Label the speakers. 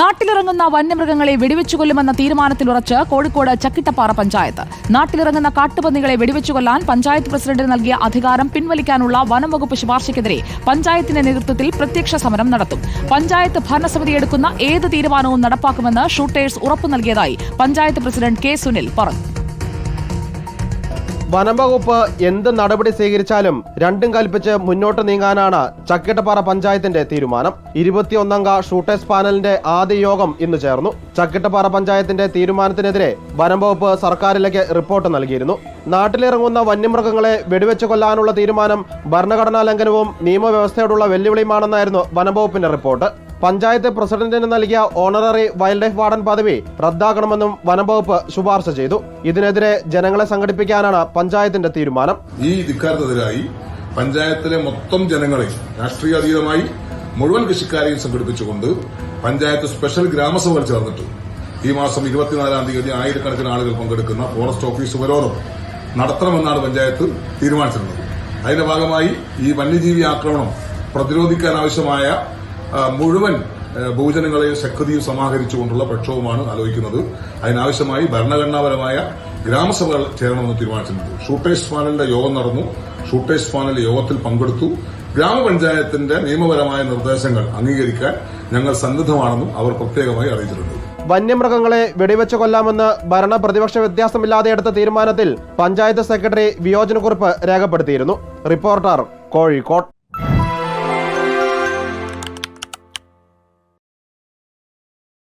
Speaker 1: നാട്ടിലിറങ്ങുന്ന വന്യമൃഗങ്ങളെ വെടിവെച്ചു കൊല്ലുമെന്ന തീരുമാനത്തിലുറച്ച് കോഴിക്കോട് ചക്കിട്ടപ്പാറ പഞ്ചായത്ത്. നാട്ടിലിറങ്ങുന്ന കാട്ടുപന്നികളെ വെടിവെച്ചു കൊല്ലാൻ പഞ്ചായത്ത് പ്രസിഡന്റിന് നൽകിയ അധികാരം പിൻവലിക്കാനുള്ള വനം വകുപ്പ് ശുപാർശയ്ക്കെതിരെ പഞ്ചായത്തിന്റെ നേതൃത്വത്തിൽ പ്രത്യക്ഷ സമരം നടത്തും. പഞ്ചായത്ത് ഭരണസമിതി എടുക്കുന്ന ഏത് തീരുമാനവും നടപ്പാക്കുമെന്ന് ഷൂട്ടേഴ്സ് ഉറപ്പു നൽകിയതായി പഞ്ചായത്ത് പ്രസിഡന്റ് കെ സുനിൽ പറഞ്ഞു.
Speaker 2: വനം വകുപ്പ് എന്ത് നടപടി സ്വീകരിച്ചാലും രണ്ടും കൽപ്പിച്ച് മുന്നോട്ട് നീങ്ങാനാണ് ചക്കിട്ടപ്പാറ പഞ്ചായത്തിന്റെ തീരുമാനം. ഇരുപത്തിയൊന്നംഗ ഷൂട്ടേഴ്സ് പാനലിന്റെ ആദ്യ യോഗം ഇന്ന് ചേർന്നു. ചക്കിട്ടപ്പാറ പഞ്ചായത്തിന്റെ തീരുമാനത്തിനെതിരെ വനംവകുപ്പ് സർക്കാരിലേക്ക് റിപ്പോർട്ട് നൽകിയിരുന്നു. നാട്ടിലിറങ്ങുന്ന വന്യമൃഗങ്ങളെ വെടിവെച്ച് കൊല്ലാനുള്ള തീരുമാനം ഭരണഘടനാ ലംഘനവും നിയമവ്യവസ്ഥയോടുള്ള വെല്ലുവിളിയുമാണെന്നായിരുന്നു വനംവകുപ്പിന്റെ റിപ്പോർട്ട്. പഞ്ചായത്ത് പ്രസിഡന്റിന് നൽകിയ ഓണററി വൈൽഡ് ലൈഫ് വാർഡൻ പദവി റദ്ദാക്കണമെന്നും വനംവകുപ്പ് ശുപാർശ ചെയ്തു. ഇതിനെതിരെ ജനങ്ങളെ സംഘടിപ്പിക്കാനാണ് പഞ്ചായത്തിന്റെ തീരുമാനം.
Speaker 3: ഈ ധിക്കാരത്തിനെതിരായി പഞ്ചായത്തിലെ മൊത്തം ജനങ്ങളെ രാഷ്ട്രീയ അതീതമായി മുഴുവൻ കൃഷിക്കാരെയും സംഘടിപ്പിച്ചുകൊണ്ട് പഞ്ചായത്ത് സ്പെഷ്യൽ ഗ്രാമസഭകൾ ചേർന്നിട്ട്. ഈ മാസം ഇരുപത്തിനാലാം തീയതി ആയിരക്കണക്കിന് ആളുകൾ പങ്കെടുക്കുന്ന ഫോറസ്റ്റ് ഓഫീസ് ഉപരോധം നടത്തണമെന്നാണ് പഞ്ചായത്ത് തീരുമാനിച്ചിരുന്നത്. അതിന്റെ ഭാഗമായി ഈ വന്യജീവി ആക്രമണം പ്രതിരോധിക്കാൻ ആവശ്യമായ മുഴുവൻ ഭൂജനങ്ങളെയും ഭൂജനങ്ങളെ ശക്തിയും സമാഹരിച്ചുകൊണ്ടുള്ള പ്രക്ഷോഭമാണ് ആലോചിക്കുന്നത്. അതിനാവശ്യമായി ഭരണഘടനാപരമായ ഗ്രാമസഭകൾ ചേരണമെന്ന് തീരുമാനിച്ചിട്ടുണ്ട്. ഷൂട്ടേഴ്സ് പാനലിന്റെ യോഗം നടന്നു. ഷൂട്ടേഴ്സ് പാനൽ യോഗത്തിൽ പങ്കെടുത്തു. ഗ്രാമപഞ്ചായത്തിന്റെ നിയമപരമായ നിർദ്ദേശങ്ങൾ അംഗീകരിക്കാൻ ഞങ്ങൾ സന്നദ്ധമാണെന്നും അവർ പ്രത്യേകമായി അറിയിച്ചിട്ടുണ്ട്.
Speaker 2: വന്യമൃഗങ്ങളെ വെടിവെച്ച് കൊല്ലാമെന്ന് ഭരണ പ്രതിപക്ഷ വ്യത്യാസമില്ലാതെ എടുത്ത തീരുമാനത്തിൽ പഞ്ചായത്ത് സെക്രട്ടറി വിയോജനക്കുറിപ്പ് രേഖപ്പെടുത്തിയിരുന്നു. റിപ്പോർട്ടർ കോഴിക്കോട്.